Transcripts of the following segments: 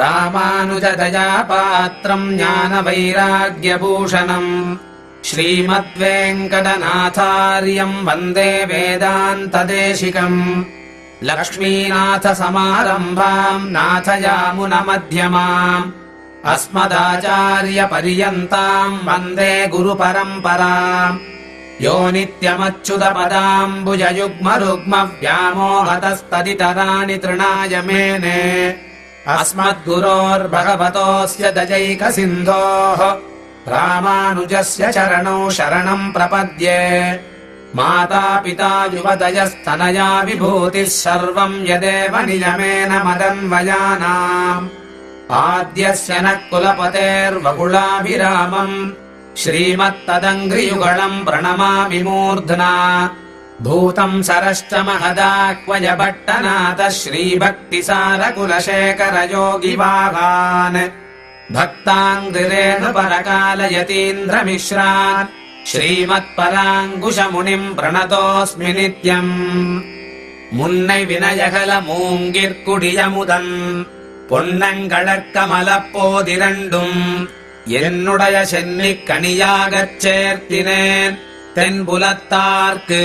रामानुजदयापात्रम् ज्ञानवैराग्यभूषणम् श्रीमद्वेङ्कटनाथार्यम् वन्दे वेदान्तदेशिकम् लक्ष्मीनाथसमारम्भाम् नाथयामुनमध्यमाम् अस्मदाचार्यपर्यन्ताम् वन्दे गुरुपरम्पराम् यो नित्यमच्युतपदाम्बुजयुग्मरुग्मव्यामोहतस्तदितराणि तृणाय मेने अस्मद्गुरोर्भगवतोऽस्य दजैकसिन्धोः रामानुजस्य चरणौ शरणम् प्रपद्ये। मातापिता युवदयस्तनया विभूतिः सर्वम् यदेव नियमेन मदन्वयानाम्। आद्यस्य नः कुलपतेर्वकुलाभिरामम् श्रीमत्तदङ्घ्रियुगळम् प्रणमामि मूर्ध्ना भूतम् सरश्च महदाह्वयभट्टनाथः श्रीभक्तिसारकुलशेखरयोगिवाहान् भक्ताङ्घ्रिरेणुपरकालयतीन्द्रमिश्रान् श्रीमत्पराङ्कुशमुनिम् प्रणतोऽस्मि नित्यम् முன்னை வினயகல மூங்கிற்குடியமுதன் பொன்னங்கழற்கமலப்போதிரண்டும் என்னுடைய சென்னிக் கனியாகச் சேர்த்தினேன் தென்புலத்தார்க்கு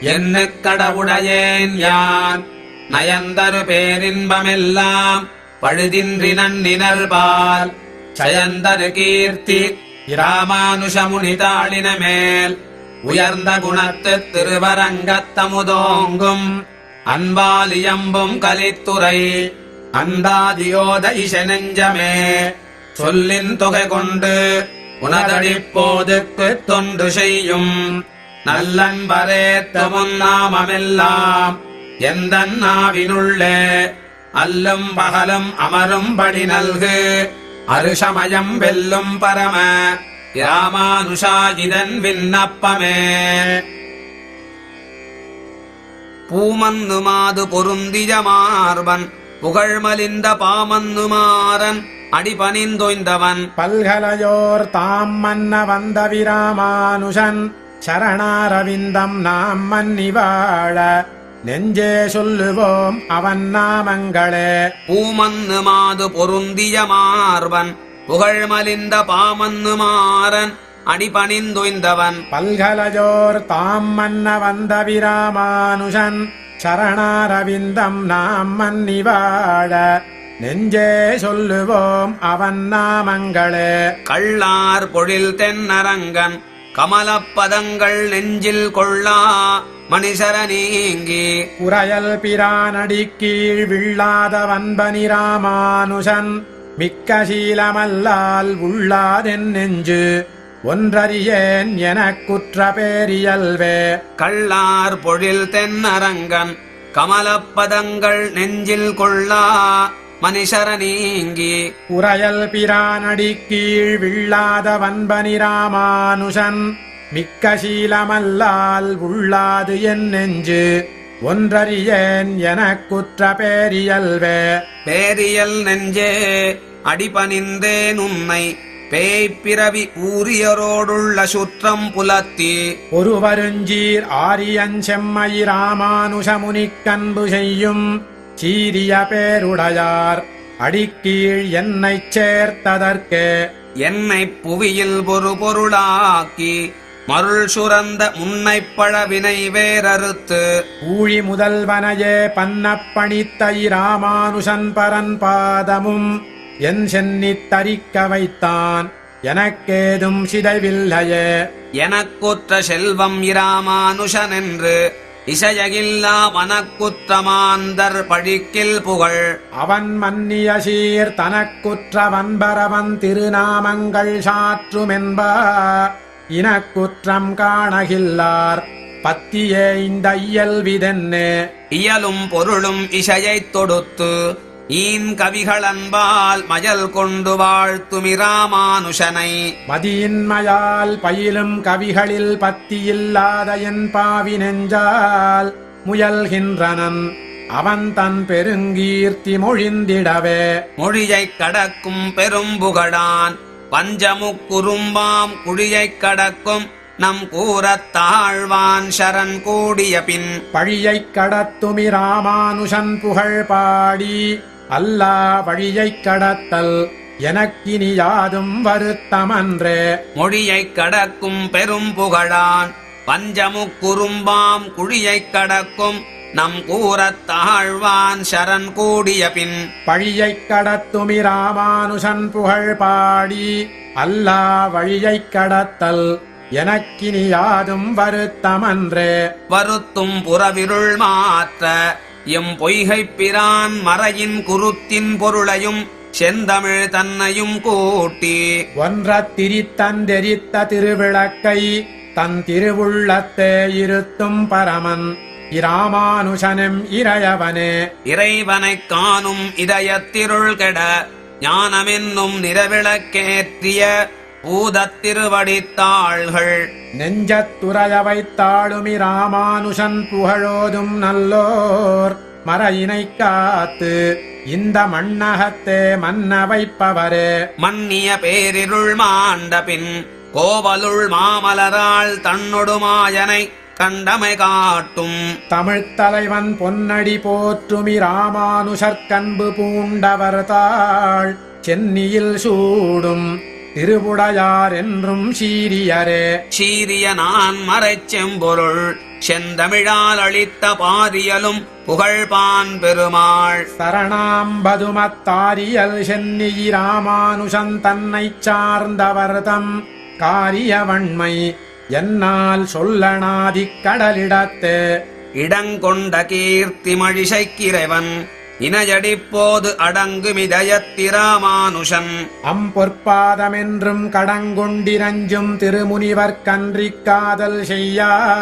என்ன கடவுடையேன் யான். நயந்தரு பேரின்பமெல்லாம் பழுதின்றி நன்னினர்பால். சயந்தரு கீர்த்தி இராமானுஷமுனிதாளின மேல் உயர்ந்த குணத்து திருவரங்கத்தமுதோங்கும் அன்பாலியம்பும் கலித்துறை அந்தாதியோத இசனெஞ்சமே சொல்லின் தொகை கொண்டு உனதடிப்போதுக்கு தொண்டு செய்யும். நல்லன் வரேத்தமுன் நாமமெல்லாம் எந்த நாவினுள்ளே. அல்லும் பகலும் அமரும்படி நல்கு. அருஷமயம் வெல்லும் பரம ராமானுஷா இதன் விண்ணப்பமே. பூமன்னுமாது பொருந்திய மார்பன் புகழ்மலிந்த பாமன்னுமாறன் அடிபணிந்தொய்ந்தவன். பல்கலையோர் தாம் மன்ன வந்த விராமானுஷன் சரணாரவிந்தம் நாம் மன்னி வாழ நெஞ்சே சொல்லுவோம் அவன் நாமங்களே. பூமன்னுமாது பொருந்திய மார்பன் புகழ்மலிந்த பாமன்னுமாறன் அடிபணிந்தொய்ந்தவன். பல்கலையோர் தாம் மன்ன வந்த விராமானுஷன் சரணாரவிந்தம் நாம் மன்னி வாழ நெஞ்சே சொல்லுவோம் அவன் நாமங்களே. கள்ளார் பொழில் தென்னரங்கன் கமலப்பதங்கள் நெஞ்சில் கொள்ளா மணிசர நீங்கி. குறையல் பிரானடி கீழ் விழாத வன்பனி ராமானுஷன் மிக்க சீலமல்லால் உள்ளாதென் நெஞ்சு ஒன்றறியேன் எனக் குற்ற பேரியல்வே கள்ளார் பொழில் தென்னரங்கன் கமலப்பதங்கள் நெஞ்சில் கொள்ளா மணிசர நீங்கி குறையல் பிரானடி கீழ் விழாத வன்பனி ராமானுஷன் மிக்க சீலமல்லால் உள்ளாது என் நெஞ்சு. ஒன்றறியேன் எனக் குற்ற பேரியல்வே. பேரியல் நெஞ்சே அடிபணிந்தேன் உன்னை. பேய்ப்பிறவி ஊரியரோடுள்ள சுற்றம் புலத்தி. ஒருவருஞ்சீர் ஆரியஞ்செம்மை ராமானுஷமுனிக்கன்பு செய்யும். சீரிய பேருடையார். அடிக்கீழ் என்னைச் சேர்த்ததற்கே. என்னை புவியில் ஒரு பொருளாக்கி மருள் சுரந்த முன்னைப் பழவினை வேறறுத்து. ஊழி முதல்வனையே பன்னப்பணித்த ராமானுஷன் பரன் பாதமும் என் சென்னித் தரிக்க வைத்தான். எனக்கேதும் சிதைவில்லையே. எனக்குற்ற செல்வம் இராமானுஷன் என்று இசையகில்லா மனக்குற்றமாந்தர் பழிக்கில் புகழ். அவன் மன்னிய சீர் தனக்குற்ற வன்பரவன் திருநாமங்கள் சாற்றுமென்ப இனக்குற்றம் காணகில்லார். பத்தியே இந்த இயல்விதென்னே. இயலும் பொருளும் இசையைத் தொடுத்து. ஈன் கவிகள் அன்பால் மயல் கொண்டு வாழ்த்துமிராமானுஷனை மதியின்மையால் பயிலும் கவிகளில் பத்தியில்லாத என் பாவி நெஞ்சால் முயல்கின்றனன். அவன் தன் பெருங்கீர்த்தி மொழிந்திடவே. மொழியைக் கடக்கும் பெரும்புகழான் பஞ்சமுக்குறும்பாம் குழியைக் கடக்கும் நம் கூறத் தாழ்வான் சரண் கூடிய பின். பழியைக் கடத்துமி ராமானுஷன் புகழ் பாடி அல்லா வழியைக் கடத்தல். எனக்கினி யாதும் வருத்தமன்றே. மொழியைக் கடக்கும் பெரும் புகழான். பஞ்சமுக்குறும்பாம் குழியைக் கடக்கும் நம் கூறத் தாழ்வான் சரண் கூடிய பின். பழியைக் கடத்துமி ராமானுஷன் புகழ் பாடி. அல்லா வழியைக் கடத்தல். எனக்கினி யாதும் வருத்தமன்றே. வருத்தும் புறவிருள் மாற்ற. எம் பொய்கைப் பிரான் மறையின் குருத்தின் பொருளையும் செந்தமிழ் தன்னையும் கூட்டி. ஒன்றத் திரித்தந்தெரித்த திருவிளக்கை தன் திருவுள்ளத்தே இருத்தும் பரமன். இராமானுஷனும் இறையவனே. இறைவனைக் காணும் இதயத்திருள் கெட ஞானமென்னும் நிறவிளக்கேற்றிய பூதத் திருவடித்தாள்கள். நெஞ்சத்துறைய வைத்தாளுமி ராமானுஷன் புகழோதும் நல்லோர் மறையினைக் காத்து இந்த மண்ணகத்தே மன்ன வைப்பவரே மன்னிய பேரிருள் மாண்ட பின் கோவலுள் மாமலராள் தன்னொடுமாயனை கண்டமை காட்டும். தமிழ்த் தலைவன் பொன்னடி போற்றுமி ராமானுஷற்கன்பு பூண்டவர் தாள் சென்னியில் சூடும் திருவுடையார் என்றும் சீரியரே சீரிய நான் மறைச்செம்பொருள் செந்தமிழால் அளித்த பாரியலும் புகழ்பான் பெருமாள். சரணாம்பதுமத்தாரியல் சென்னி ராமானுஷன் தன்னைச் சார்ந்தவர்தம் காரியவண்மை என்னால் சொல்லனாதிக் கடலிடத்தே. இடங்கொண்ட கீர்த்தி மழிசைக்கிறைவன் இணையடிப்போது அடங்குமிதயத்திராமானுஷன் அம்பொற்பாதமென்றும் கடங்கொண்டிரஞ்சும் திருமுனிவர் கன்றிக் காதல் செய்யா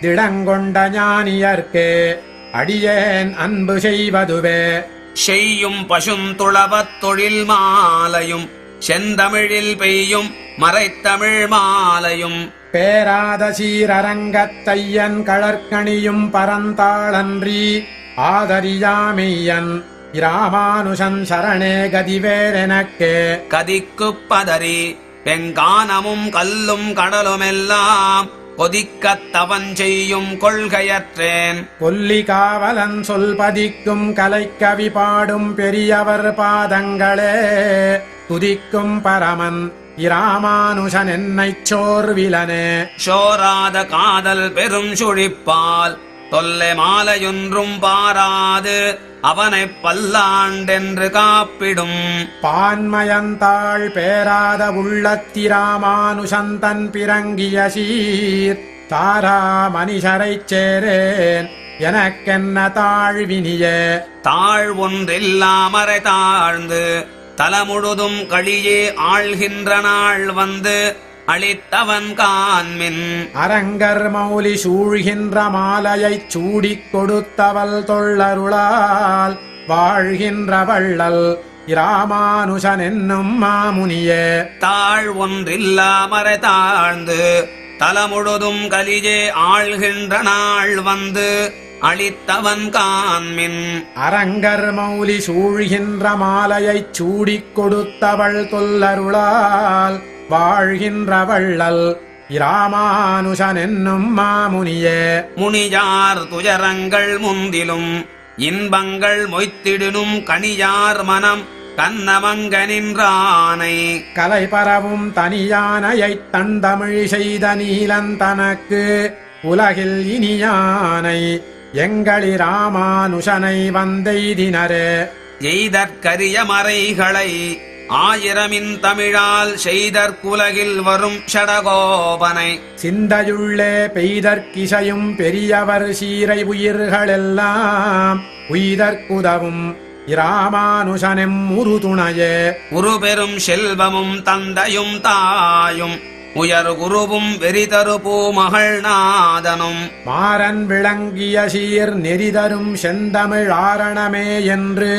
திடங்கொண்ட ஞானியர்க்கே அடியேன் அன்பு செய்வதுவே. செய்யும் பசுந்துளவத் தொழில் மாலையும் செந்தமிழில் பெய்யும் மறைத்தமிழ் மாலையும். பேராத சீரரங்கத்தையன் கழற்கணியும் பரந்தாளன்றி ஆதரியாமெய்யன் இராமானுஷன் சரணே கதிவேரெனக்கே கதிக்குப் பதறி வெங்கானமும் கல்லும் கடலுமெல்லாம் கொதிக்கத் தவன் செய்யும் கொள்கையற்றேன். கொல்லி காவலன் சொல் பதிக்கும் கலைக்கவி பாடும் பெரியவர் பாதங்களே. துதிக்கும் பரமன் இராமானுஷன் என்னைச் சோர்விலனே. சோராத காதல் பெரும் சுழிப்பால் தொல்லை மாலையொன்றும் பாராது அவனைப் பல்லாண்டென்று காப்பிடும். பான்மயந்தாள் பேராத உள்ளத்திராமானுஷந்தன் பிறங்கிய சீர் தாரா மனிஷரைச் சேரேன் எனக்கென்ன தாழ்வினியே. தாழ் ஒன்றில்லாமறை தாழ்ந்து தலமுழுதும் கழியே ஆள்கின்ற நாள் வந்து அளித்தவன் காண்மின். அரங்கர் மௌலி சூழ்கின்ற மாலையைச் சூடிக் கொடுத்தவள் தொள்ளருளால் வாழ்கின்ற வள்ளல் இராமானுஷன் என்னும் மாமுனியே. தாழ் ஒன்றில்லாமறை தாழ்ந்து தலமுழுதும் கலியே ஆள்கின்ற நாள் வந்து அளித்தவன் காண்மின். அரங்கர் மௌலி சூழ்கின்ற மாலையைச் சூடிக் கொடுத்தவள் தொல்லருளால் வாழ்கின்ற வள்ளல் இராமானுஷன் என்னும் மாமுனியே. முனியார் துயரங்கள் முந்திலும் இன்பங்கள் மொய்த்திடினும் கனியார் மனம் கண்ணமங்க நின்றானை கலை பரவும் தனியானையைத் தந்தமிழ் செய்த நீலன் தனக்கு உலகில் இனியானை. எங்களி ராமானுஷனை வந்தெய்தினரே. எய்தற்கரிய மறைகளை ஆயிரமின் தமிழால் செய்தற்குலகில் வரும் ஷடகோபனை. சிந்தையுள்ளே பெய்தற்கிசையும் பெரியவர் சீரை உயிர்களெல்லாம் உய்தற்குதவும் இராமானுஷனெம் உறுதுணையே உருபெரும் செல்வமும் தந்தையும் தாயும் உயர் குருவும் வெறிதரு பூமகள் நாதனும். மாறன் விளங்கிய சீர் நெறிதரும் செந்தமிழ் ஆரணமே என்று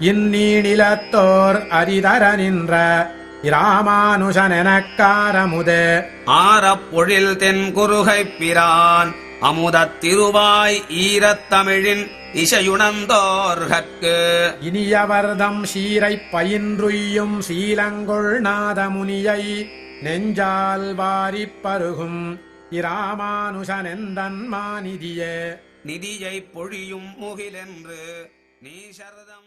இந்நீநிலத்தோர் அரிதர நின்ற இராமானுஷன் எனக்காரமுதே ஆரப்பொழில் தென் குருகைப் பிரான் அமுதத் திருவாய் ஈரத்தமிழின் இசையுணர்ந்தோர்கற்கு இனியவர்தம் சீரைப் பயின்றுய்யும் சீலங்கொள் நாதமுனியை நெஞ்சால் வாரிப் பருகும் இராமானுஷனெந்தன் மாநிதியே நிதியை பொழியும் முகிலென்று நீ சரதம்